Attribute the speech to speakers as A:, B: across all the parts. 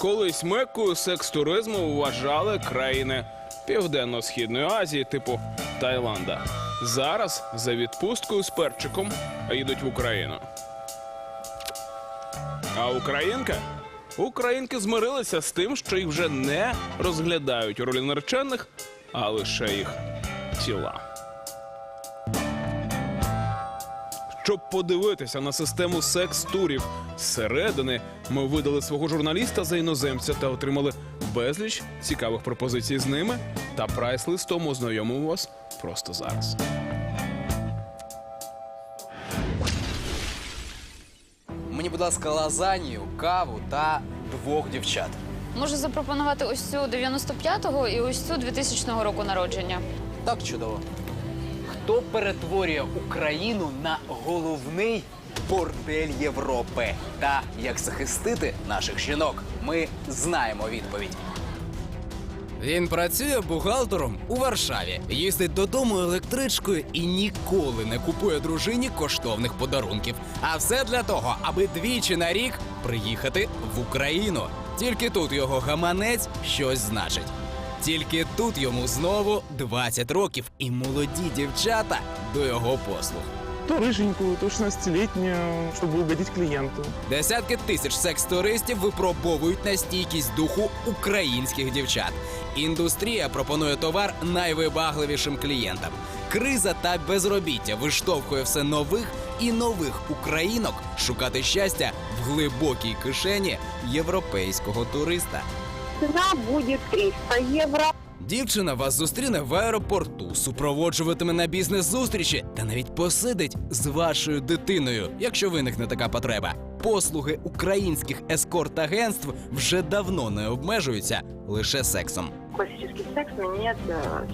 A: Колись меккою секс-туризму вважали країни Південно-Східної Азії, типу Таїланда. Зараз за відпусткою з перчиком їдуть в Україну. А українка? Українки змирилися з тим, що їх вже не розглядають ролі наречених, а лише їх тіла. Щоб подивитися на систему секс-турів зсередини, ми видали свого журналіста за іноземця та отримали безліч цікавих пропозицій з ними. Та прайс-листом ознайомимо вас просто зараз.
B: Мені, будь ласка, лазанію, каву та двох дівчат.
C: Можу запропонувати ось цю 95-го і ось цю 2000 року народження.
B: Так чудово. Хто перетворює Україну на головний бордель Європи? Та як захистити наших жінок? Ми знаємо відповідь. Він працює бухгалтером у Варшаві, їздить додому електричкою і ніколи не купує дружині коштовних подарунків. А все для того, аби двічі на рік приїхати в Україну. Тільки тут його гаманець щось значить. Тільки тут йому знову 20 років, і молоді дівчата до його послуг.
D: То рыженькую, то 16-летнюю, чтобы угодить клиенту.
B: Десятки тисяч секс-туристів випробовують на стійкість духу українських дівчат. Індустрія пропонує товар найвибагливішим клієнтам. Криза та безробіття виштовхує все нових і нових українок шукати щастя в глибокій кишені європейського туриста.
E: Цена будет 300 евро.
B: Дівчина вас зустріне в аеропорту, супроводжуватиме на бізнес-зустрічі та навіть посидить з вашою дитиною, якщо виникне така потреба. Послуги українських ескорт-агентств вже давно не обмежуються лише сексом
E: Классический секс, но нет,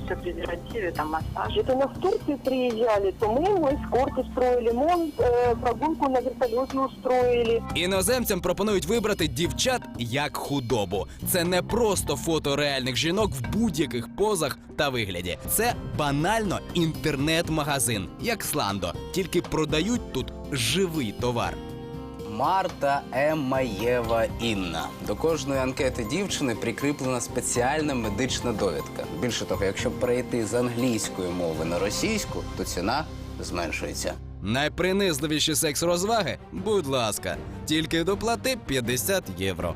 E: все презервативы, там массаж. Это мы в Турцию приезжали, то мы ему эскорт устроили, мы ему, э, прогулку на вертолете устроили.
B: Іноземцям пропонують вибрати дівчат як худобу. Це не просто фото реальних жінок в будь-яких позах та вигляді. Це банально інтернет-магазин, як Сландо, тільки продають тут живий товар. Марта, Емма, Єва, Інна. До кожної анкети дівчини прикріплена спеціальна медична довідка. Більше того, якщо перейти з англійської мови на російську, то ціна зменшується. Найпринизливіші секс-розваги? Будь ласка, тільки доплати 50 євро.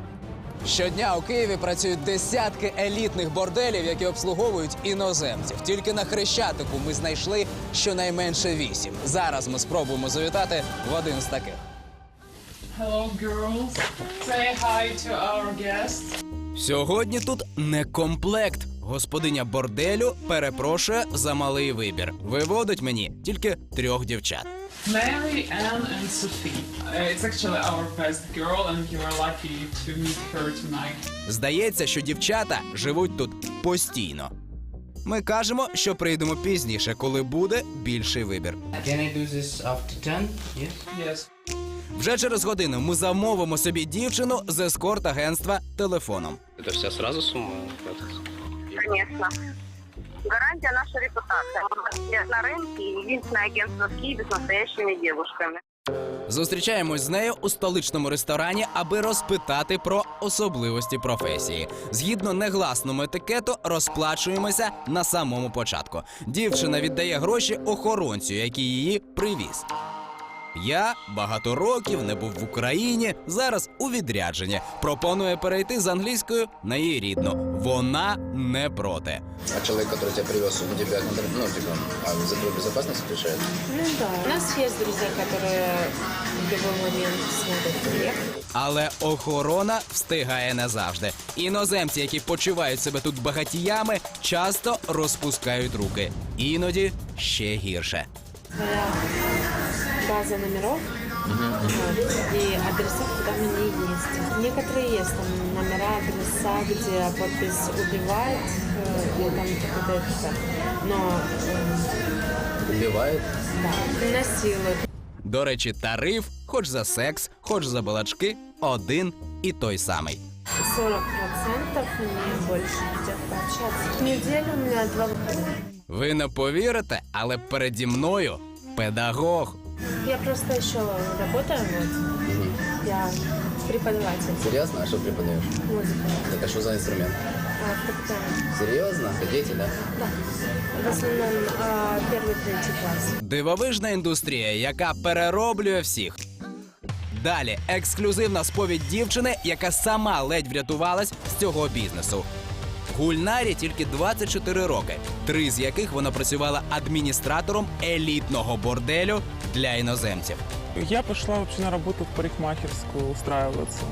B: Щодня у Києві працюють десятки елітних борделів, які обслуговують іноземців. Тільки на хрещатику ми знайшли щонайменше вісім. Зараз ми спробуємо завітати в один з таких.
F: Hello, girls. Say hi to our guests.
B: Сьогодні тут не комплект. Господиня борделю перепрошує за малий вибір. Виводить мені тільки трьох дівчат.
F: Mary, Anne, and Sophie. Uh, it's actually our best girl, and you are lucky to meet her tonight.
B: Здається, що дівчата живуть тут постійно. Ми кажемо, що прийдемо пізніше, коли буде більший вибір.
G: Can I do this after 10? Yes.
F: Yes.
B: Вже через годину ми замовимо собі дівчину з ескорт-агентства телефоном.
G: Это вся сразу сумма?
E: Конечно. Гарантия наша репутация. Мы на рынке и единственное агентство в Киеве с настоящими девушками.
B: Зустрічаємось з нею у столичному ресторані, аби розпитати про особливості професії. Згідно негласному етикету, розплачуємося на самому початку. Дівчина віддає гроші охоронцю, який її привіз. Я багато років не був в Україні, зараз у відрядженні. Пропонує перейти з англійською на її рідну. Вона не проти.
H: А человек, который тебя привез, он тебя, ну, типа, а за твою безопасность отвечает?
I: Ну да. У нас есть друзья, которые в любой момент смогут приехать.
B: Але охорона встигає не завжди. Іноземці, які почувають себе тут багатіями, часто розпускають руки. Іноді ще гірше.
I: Своя база номеров вот, и адресов, куда мы не ездим. Некоторые есть там номера, адреса, где подпись убивает, э, и там какой-то это, но э,
H: Убивает?
I: да, насилует.
B: До речі, тариф, хоч за секс, хоч за балачки, один і той самий.
I: 40% не больше идет пообщаться. В неделю у меня два выхода.
B: Ви не повірите, але переді мною педагог.
I: Я просто еще работаю, вот. Я Преподаватель.
H: Серьезно? А что преподаешь?
I: Музыка.
H: Это что за инструмент?
I: А, фортепиано.
H: Серьезно? Дети, да?
I: В основном а, первый, третий класс.
B: Дивовижна індустрія, яка перероблює всіх. Далі ексклюзивна сповідь дівчини, яка сама ледь врятувалась з цього бізнесу. Гульнарі тільки 24 роки, три з яких вона працювала адміністратором елітного борделю для іноземців.
D: Я пошла вообще на работу в парикмахерскую устраиваться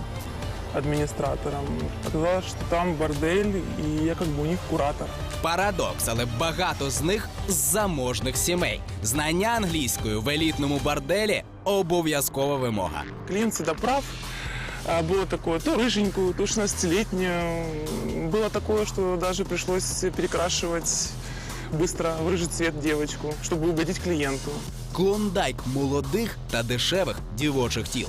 D: администратором. Оказалось, что там бордель, и я как бы у них куратор.
B: Парадокс, але багато з них з заможних сімей. Знання англійської в елітному борделі обов'язкова вимога.
D: Клиент всегда прав. А, Было такое, то рыженькую, то 16-летнюю. Было такое, что даже пришлось перекрашивать быстро в рыжий цвет девочку, чтобы угодить клиенту.
B: Клондайк молодих та дешевих дівочих тіл.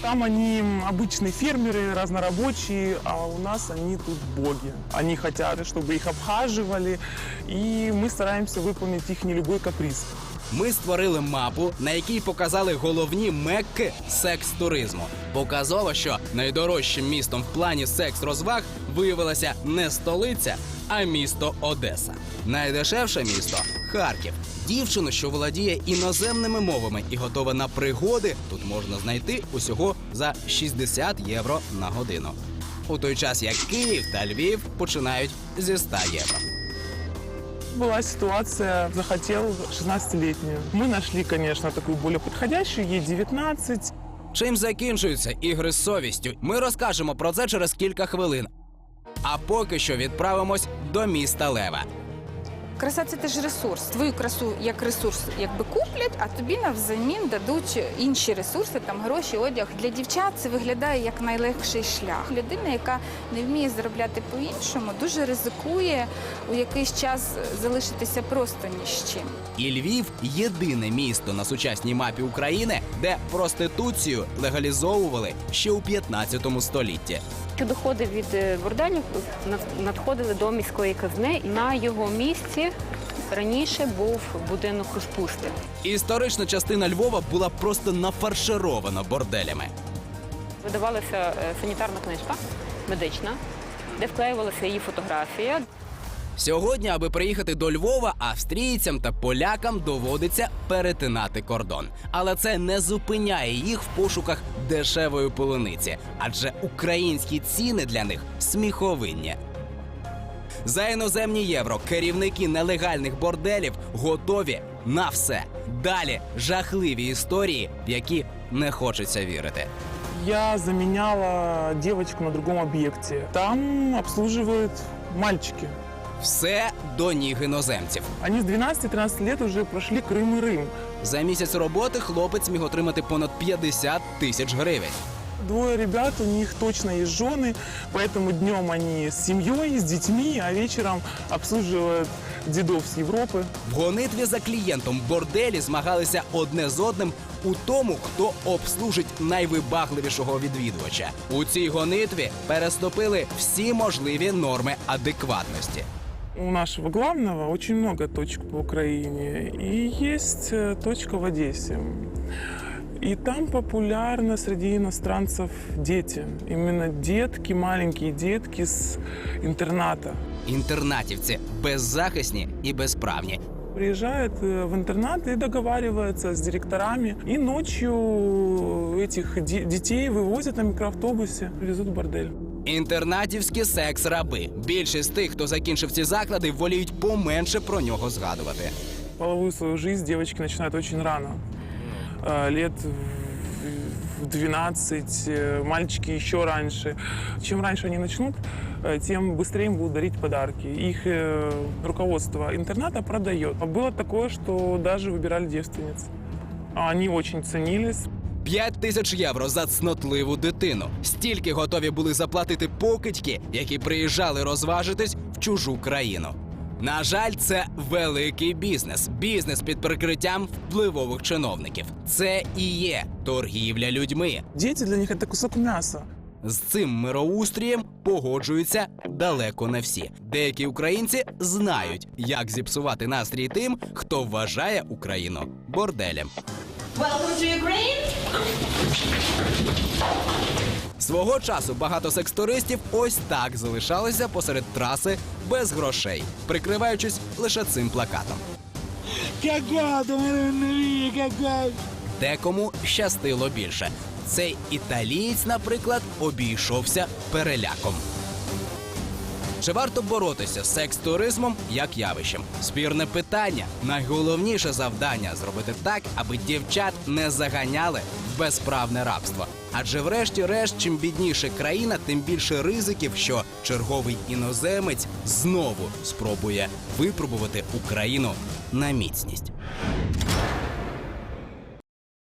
D: Там они обычные фермеры, разнорабочие, а у нас они тут боги. Они хотят, чтобы их обхаживали, и мы стараемся выполнить их любой каприз.
B: Ми створили мапу, на якій показали головні мекки секс-туризму. Показово, що найдорожчим містом в плані секс-розваг виявилася не столиця, а місто Одеса. Найдешевше місто Харків. Дівчину, що володіє іноземними мовами і готова на пригоди, тут можна знайти усього за 60 євро на годину. У той час як Київ та Львів починають зі 100 євро.
D: Была ситуация, захотел 16-летнюю. Мы нашли, конечно, такую более подходящую, ей 19.
B: Чим закінчуються ігри з совістю? Ми розкажемо про це через кілька хвилин. А поки що відправимось до міста Лева.
J: Краса це теж ресурс. Твою красу як ресурс якби куплять, а тобі навзамін дадуть інші ресурси, там гроші, одяг. Для дівчат це виглядає як найлегший шлях. Людина, яка не вміє заробляти по-іншому, дуже ризикує у якийсь час залишитися просто ні з чим.
B: І Львів єдине місто на сучасній мапі України, де проституцію легалізовували ще у 15 столітті.
K: Що доходи від е, борделів над- надходили до міської казни. На його місці раніше був будинок розпусти.
B: Історична частина Львова була просто нафарширована борделями.
K: Видавалася е, санітарна книжка медична, де вклеювалася її фотографія.
B: Сьогодні, аби приїхати до Львова, австрійцям та полякам доводиться перетинати кордон. Але це не зупиняє їх в пошуках дешевої полуниці, адже українські ціни для них сміховинні. За іноземні євро керівники нелегальних борделів готові на все. Далі жахливі історії, в які не хочеться вірити.
D: Я заменяла девочку на другом объекте. Там обслуживают мальчики.
B: Все до ніг іноземців.
D: Они с 12-13 лет уже прошли Крым и Рим.
B: За місяць роботи хлопець міг отримати понад 50 тисяч гривень.
D: Двое ребят, у них точно есть жены, поэтому днем они с семьей, с детьми, а вечером обслуживают дедов с Европы.
B: В гонитві за клієнтом борделі змагалися одне з одним у тому, хто обслужить найвибагливішого відвідувача. У цій гонитві переступили всі можливі норми адекватності.
D: У нашего главного очень много точек по Украине. И есть э, точка в Одессе. И там популярны среди иностранцев дети. Именно детки, маленькие детки с интерната.
B: Інтернатівці беззахисні і безправні.
D: Приезжают э, в интернат и договариваются с директорами. И ночью этих де- детей вывозят на микроавтобусе, везут в бордель.
B: Інтернатівські секс-раби. Більшість тих, хто закінчив ці заклади, воліють поменше про нього згадувати.
D: Половую свою жизнь девочки начинают очень рано. Э, Лет в- в 12, э, мальчики еще раньше. Чем раньше они начнут, э, тем быстрее им будут дарить подарки. Их э, руководство интерната продает. А Было такое, что даже выбирали девственниц. А Они очень ценились.
B: 5 тисяч євро за цнотливу дитину. Стільки готові були заплатити покидьки, які приїжджали розважитись в чужу країну. На жаль, це великий бізнес. Бізнес під прикриттям впливових чиновників. Це і є торгівля людьми.
D: Дети для них это кусок мяса.
B: З цим мироустрієм погоджуються далеко не всі. Деякі українці знають, як зіпсувати настрій тим, хто вважає Україну борделем.
L: Welcome to Ukraine.
B: Свого часу багато секс-туристів ось так залишалися посеред траси без грошей, прикриваючись лише цим плакатом. Декому щастило більше. Цей італієць, наприклад, обійшовся переляком. Чи варто боротися з секс-туризмом як явищем? Спірне питання. Найголовніше завдання зробити так, аби дівчат не заганяли в безправне рабство. Адже, врешті-решт, чим бідніше країна, тим більше ризиків, що черговий іноземець знову спробує випробувати Україну на міцність.